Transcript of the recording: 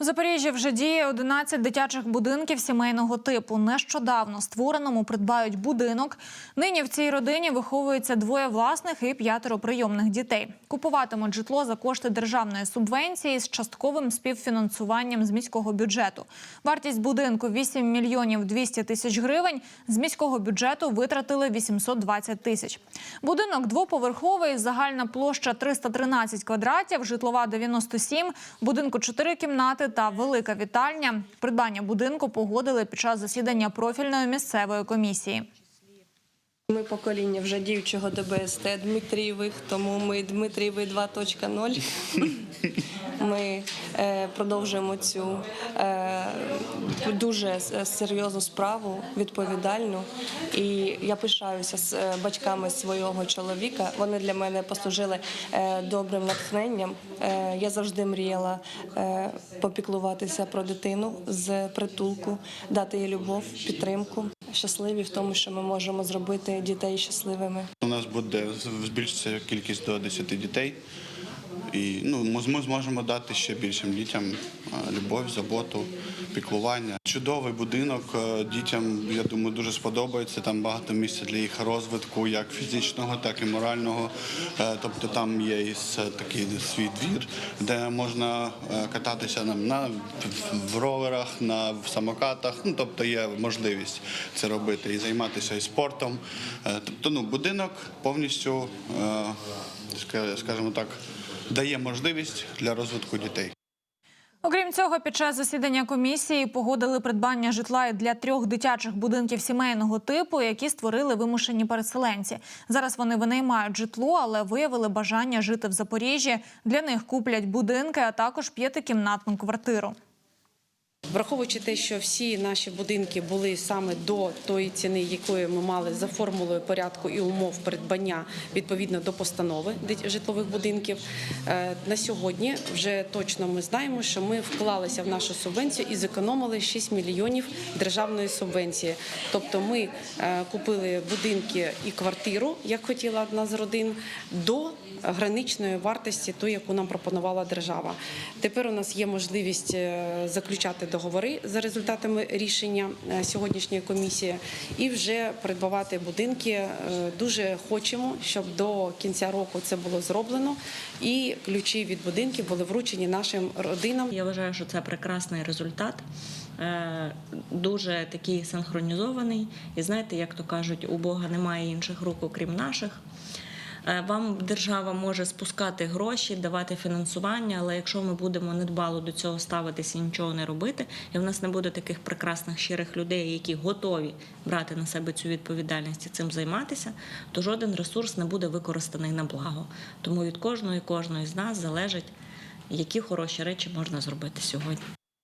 В Запоріжжі вже діє 11 дитячих будинків сімейного типу. Нещодавно створеному придбають будинок. Нині в цій родині виховується двоє власних і п'ятеро прийомних дітей. Купуватимуть житло за кошти державної субвенції з частковим співфінансуванням з міського бюджету. Вартість будинку 8 мільйонів 200 тисяч гривень. З міського бюджету витратили 820 тисяч. Будинок двоповерховий, загальна площа 313 квадратів, житлова 97, в будинку 4 кімнати та велика вітальня. Придбання будинку погодили під час засідання профільної місцевої комісії. Ми покоління вже діючого ДБСТ Дмитрієвих, тому ми Дмитрієві 2.0. Ми е, продовжуємо цю е, дуже серйозну справу, відповідальну. І я пишаюся з е, батьками свого чоловіка. Вони для мене послужили е, добрим натхненням. Е, я завжди мріяла е, попіклуватися про дитину з притулку, дати їй любов, підтримку. Щасливі в тому, що ми можемо зробити дітей щасливими. У нас буде збільшиться кількість до 10 дітей. І ну, ми зможемо дати ще більшим дітям е, любов, заботу, піклування. Чудовий будинок е, дітям, я думаю, дуже сподобається. Там багато місця для їх розвитку, як фізичного, так і морального. Е, Тобто там є і такий свій двір, де можна кататися на, в роверах, на в самокатах. Ну тобто є можливість це робити і займатися і спортом. Тобто, ну будинок повністю, скажімо так, дає можливість для розвитку дітей. Окрім цього, під час засідання комісії погодили придбання житла для трьох дитячих будинків сімейного типу, які створили вимушені переселенці. Зараз вони винаймають житло, але виявили бажання жити в Запоріжжі. Для них куплять будинки, а також п'ятикімнатну квартиру. Враховуючи те, що всі наші будинки були саме до тої ціни, якої ми мали за формулою порядку і умов придбання відповідно до постанови житлових будинків, е, на сьогодні вже точно ми знаємо, що ми вклалися в нашу субвенцію і зекономили 6 мільйонів державної субвенції. Тобто, ми е, купили будинки і квартиру, як хотіла одна з родин, до граничної вартості, ту, яку нам пропонувала держава. Тепер у нас є можливість е, заключати договори за результатами рішення е, сьогоднішньої комісії і вже придбавати будинки. Е, Дуже хочемо, щоб до кінця року це було зроблено, і ключі від будинків були вручені нашим родинам. Я вважаю, що це прекрасний результат, е, дуже такий синхронізований. І знаєте, як то кажуть, у Бога немає інших рук, окрім наших. Е, Вам держава може спускати гроші, давати фінансування, але якщо ми будемо недбало до цього ставитися і нічого не робити, і в нас не буде таких прекрасних щирих людей, які готові брати на себе цю відповідальність і цим займатися, то жоден ресурс не буде використаний на благо. Тому від кожної кожної з нас залежить, які хороші речі можна зробити сьогодні.